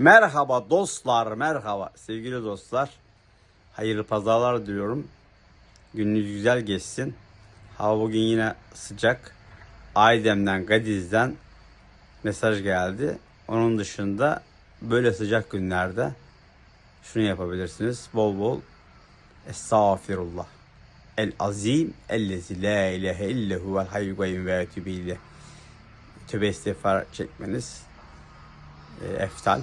Merhaba dostlar, merhaba sevgili dostlar. Hayırlı pazarlar diliyorum. Gününüz güzel geçsin. Hava bugün yine sıcak. Aydem'den, Gadiz'den mesaj geldi. Onun dışında böyle sıcak günlerde şunu yapabilirsiniz. Bol bol Estağfirullah. El azim ellezi la ilahe illa huvel hayyul kayyum ve ileyh. Tövbe istiğfar çekmeniz e, eftal.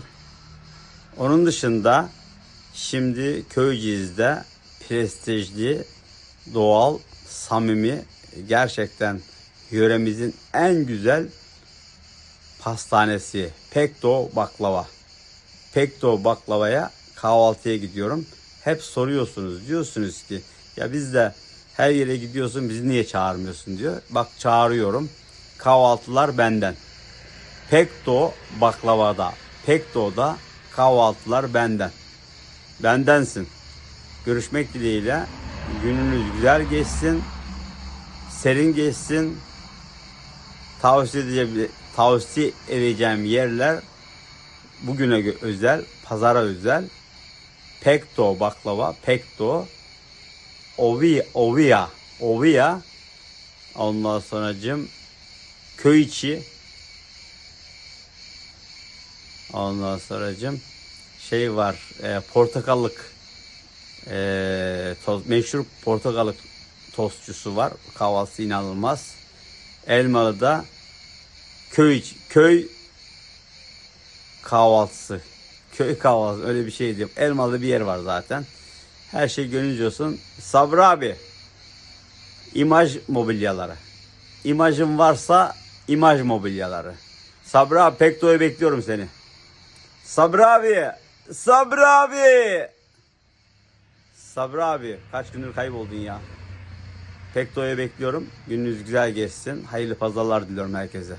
Onun dışında şimdi Köyceğiz'de prestijli, doğal, samimi, gerçekten yöremizin en güzel pastanesi Pekto Baklava. Pekto Baklava'ya kahvaltıya gidiyorum. Hep soruyorsunuz. Diyorsunuz ki ya biz de her yere gidiyorsun bizi niye çağırmıyorsun diyor. Bak çağırıyorum. Kahvaltılar benden. Pekto baklavada, Pekto'da kahvaltılar benden. Bendensin. Görüşmek dileğiyle gününüz güzel geçsin. Serin geçsin. Tavsiye edeceğim, tavsiye edeceğim yerler bugüne özel, pazara özel. Pekto baklava, Pekto, Ovia, Ovia, Ovia. Ondan sonracığım köy içi. Ondan sonracığım şey var, e, portakallık, e, toz, meşhur portakallık tostçusu var. Kahvaltısı inanılmaz. Elmalı'da köy köy kahvaltısı. Köy kahvaltısı öyle bir şey diyor. Elmalı bir yer var zaten. Her şey gönlünce olsun. Sabri abi. İmaj mobilyaları. İmajın varsa imaj mobilyaları. Sabri abi Pekto'yu bekliyorum seni. Sabri abi. Sabri abi. Sabri abi. Kaç gündür kayboldun ya. Pekto'yu bekliyorum. Gününüz güzel geçsin. Hayırlı pazarlar diliyorum herkese.